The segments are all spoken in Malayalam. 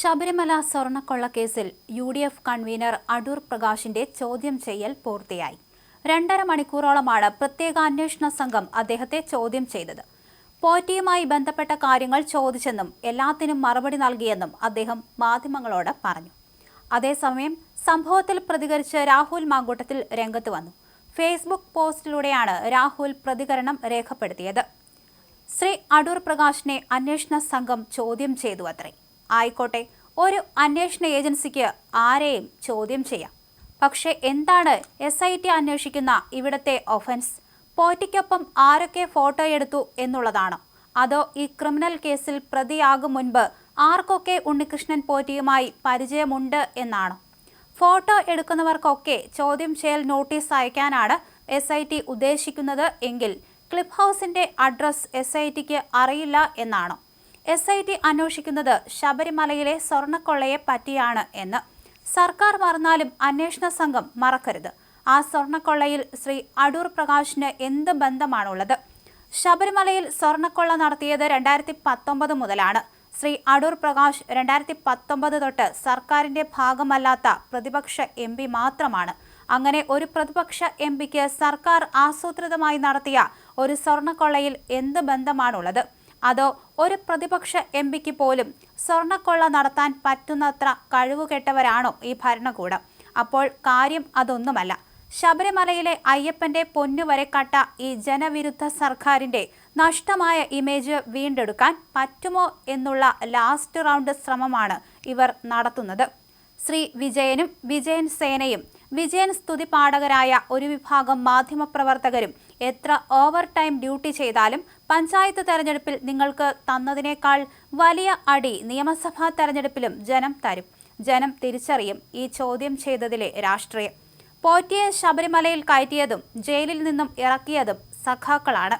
ശബരിമല സ്വർണക്കൊള്ള കേസിൽ U D F convener Adoor പ്രകാശിന്റെ ചോദ്യം ചെയ്യൽ പൂർത്തിയായി. രണ്ടര മണിക്കൂറോളമാണ് പ്രത്യേക അന്വേഷണ സംഘം അദ്ദേഹത്തെ ചോദ്യം ചെയ്തത്. പോറ്റിയുമായി ബന്ധപ്പെട്ട കാര്യങ്ങൾ ചോദിച്ചെന്നും എല്ലാത്തിനും മറുപടി നൽകിയെന്നും അദ്ദേഹം മാധ്യമങ്ങളോട് പറഞ്ഞു. അതേസമയം സംഭവത്തിൽ പ്രതികരിച്ച് രാഹുൽ മാങ്കൂട്ടത്തിൽ രംഗത്ത് വന്നു. ഫേസ്ബുക്ക് പോസ്റ്റിലൂടെയാണ് രാഹുൽ പ്രതികരണം രേഖപ്പെടുത്തിയത്. ശ്രീ അടൂർ പ്രകാശിനെ അന്വേഷണ സംഘം ചോദ്യം ചെയ്തു അത്രേ. ആയിക്കോട്ടെ ഒരു അന്വേഷണ ഏജൻസിക്ക് ആരെയും ചോദ്യം ചെയ്യാം. പക്ഷേ എന്താണ് എസ് ഐ ടി അന്വേഷിക്കുന്ന ഇവിടത്തെ ഒഫൻസ് പോറ്റിക്കൊപ്പം ആരൊക്കെ ഫോട്ടോ എടുത്തു എന്നുള്ളതാണോ. അതോ ഈ ക്രിമിനൽ കേസിൽ പ്രതിയാകും മുൻപ് ആർക്കൊക്കെ ഉണ്ണികൃഷ്ണൻ പോറ്റിയുമായി പരിചയമുണ്ട് എന്നാണോ? ഫോട്ടോ എടുക്കുന്നവർക്കൊക്കെ ചോദ്യം ചെയ്യൽ നോട്ടീസ് അയക്കാനാണ് എസ് ഐ ടി ഉദ്ദേശിക്കുന്നത് എങ്കിൽ ക്ലിപ്പ് ഹൗസിന്റെ അഡ്രസ് എസ് ഐ ടിക്ക് അറിയില്ല എന്നാണോ. എസ് ഐ ടി അന്വേഷിക്കുന്നത് ശബരിമലയിലെ സ്വർണക്കൊള്ളയെ പറ്റിയാണ് എന്ന്. സർക്കാർ മറന്നാലും അന്വേഷണ സംഘം മറക്കരുത്. ആ സ്വർണക്കൊള്ളയിൽ ശ്രീ അടൂർ പ്രകാശിന് എന്ത് ബന്ധമാണുള്ളത്? ശബരിമലയിൽ സ്വർണക്കൊള്ള നടത്തിയത് രണ്ടായിരത്തി പത്തൊമ്പത് മുതലാണ്. ശ്രീ അടൂർ പ്രകാശ് രണ്ടായിരത്തി പത്തൊമ്പത് തൊട്ട് സർക്കാരിന്റെ ഭാഗമല്ലാത്ത പ്രതിപക്ഷ എം പി മാത്രമാണ്. അങ്ങനെ ഒരു പ്രതിപക്ഷ എം പിക്ക് സർക്കാർ ആസൂത്രിതമായി നടത്തിയ ഒരു സ്വർണക്കൊള്ളയിൽ എന്ത് ബന്ധമാണുള്ളത്? അതോ ഒരു പ്രതിപക്ഷ എം പിക്ക് പോലും സ്വർണക്കൊള്ള നടത്താൻ പറ്റുന്നത്ര കഴിവുകെട്ടവരാണോ ഈ ഭരണകൂടം? അപ്പോൾ കാര്യം അതൊന്നുമല്ല. ശബരിമലയിലെ അയ്യപ്പന്റെ പൊന്നുവരെ കട്ട ഈ ജനവിരുദ്ധ സർക്കാരിന്റെ നഷ്ടമായ ഇമേജ് വീണ്ടെടുക്കാൻ പറ്റുമോ എന്നുള്ള ലാസ്റ്റ് റൗണ്ട് ശ്രമമാണ് ഇവർ നടത്തുന്നത്. ശ്രീ വിജയനും വിജയൻ സേനയും വിജയൻ സ്തുതി പാഠകരായ ഒരു വിഭാഗം മാധ്യമപ്രവർത്തകരും എത്ര ഓവർ ടൈം ഡ്യൂട്ടി ചെയ്താലും പഞ്ചായത്ത് തെരഞ്ഞെടുപ്പിൽ നിങ്ങൾക്ക് തന്നതിനേക്കാൾ വലിയ അടി നിയമസഭാ തെരഞ്ഞെടുപ്പിലും ജനം തരും. ജനം തിരിച്ചറിയും ഈ ചോദ്യം ചെയ്തതിലെ രാഷ്ട്രീയം. പോറ്റിയെ ശബരിമലയിൽ കയറ്റിയതും ജയിലിൽ നിന്നും ഇറക്കിയതും സഖാക്കളാണ്.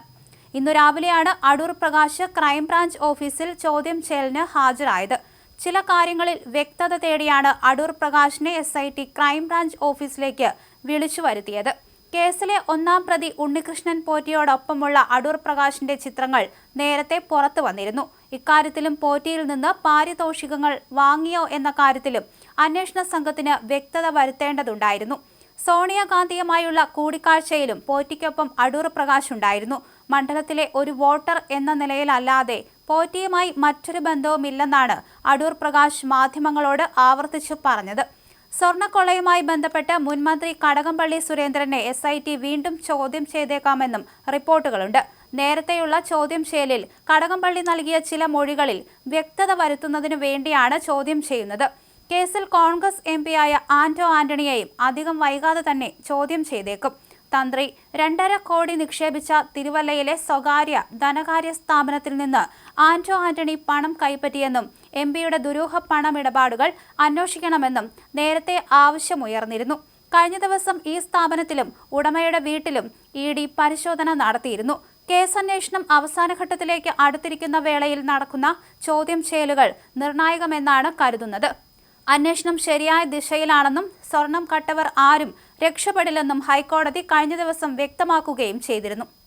ഇന്നു രാവിലെയാണ് അടൂർ പ്രകാശ് ക്രൈംബ്രാഞ്ച് ഓഫീസിൽ ചോദ്യം ചെയ്യലിന് ഹാജരായത്. ചില കാര്യങ്ങളിൽ വ്യക്തത തേടിയാണ് Adoor പ്രകാശിനെ S I T crime branch ഓഫീസിലേക്ക് വിളിച്ചു വരുത്തിയത്. കേസിലെ ഒന്നാം പ്രതി ഉണ്ണികൃഷ്ണൻ പോറ്റിയോടൊപ്പമുള്ള അടൂർ പ്രകാശിന്റെ ചിത്രങ്ങൾ നേരത്തെ പുറത്തു വന്നിരുന്നു. ഇക്കാര്യത്തിലും പോറ്റിയിൽ നിന്ന് പാരിതോഷികങ്ങൾ വാങ്ങിയോ എന്ന കാര്യത്തിലും അന്വേഷണ സംഘത്തിന് വ്യക്തത വരുത്തേണ്ടതുണ്ടായിരുന്നു. സോണിയാഗാന്ധിയുമായുള്ള കൂടിക്കാഴ്ചയിലും പോറ്റിക്കൊപ്പം അടൂർ പ്രകാശ് ഉണ്ടായിരുന്നു. മണ്ഡലത്തിലെ ഒരു വോട്ടർ എന്ന നിലയിലല്ലാതെ പോറ്റിയുമായി മറ്റൊരു ബന്ധവുമില്ലെന്നാണ് അടൂർ പ്രകാശ് മാധ്യമങ്ങളോട് ആവർത്തിച്ചു പറഞ്ഞത്. സ്വർണക്കൊള്ളയുമായി ബന്ധപ്പെട്ട് മുൻമന്ത്രി കടകംപള്ളി സുരേന്ദ്രനെ എസ് ഐ ടി വീണ്ടും ചോദ്യം ചെയ്തേക്കാമെന്നും റിപ്പോർട്ടുകളുണ്ട്. നേരത്തെയുള്ള ചോദ്യം ചെയ്യലിൽ കടകംപള്ളി നൽകിയ ചില മൊഴികളിൽ വ്യക്തത വരുത്തുന്നതിനു വേണ്ടിയാണ് ചോദ്യം ചെയ്യുന്നത്. കേസിൽ കോൺഗ്രസ് എം പിയായ ആന്റോ ആന്റണിയെയും അധികം വൈകാതെ തന്നെ ചോദ്യം ചെയ്തേക്കും. തന്ത്രി. രണ്ടര കോടി നിക്ഷേപിച്ച തിരുവല്ലയിലെ സ്വകാര്യ ധനകാര്യ സ്ഥാപനത്തിൽ നിന്ന് ആന്റോ ആന്റണി പണം കൈപ്പറ്റിയെന്നും എം പിയുടെ ദുരൂഹ പണമിടപാടുകൾ അന്വേഷിക്കണമെന്നും നേരത്തെ ആവശ്യമുയർന്നിരുന്നു. കഴിഞ്ഞ ദിവസം ഈ സ്ഥാപനത്തിലും ഉടമയുടെ വീട്ടിലും ഇ ഡി പരിശോധന നടത്തിയിരുന്നു. കേസന്വേഷണം അവസാനഘട്ടത്തിലേക്ക് അടുത്തിരിക്കുന്ന വേളയിൽ നടക്കുന്ന ചോദ്യം ചെയ്യലുകൾ നിർണായകമെന്നാണ് കരുതുന്നത്. അന്വേഷണം ശരിയായ ദിശയിലാണെന്നും സ്വർണം കട്ടവർ ആരും രക്ഷപ്പെടില്ലെന്നും ഹൈക്കോടതി കഴിഞ്ഞ ദിവസം വ്യക്തമാക്കുകയും ചെയ്തിരുന്നു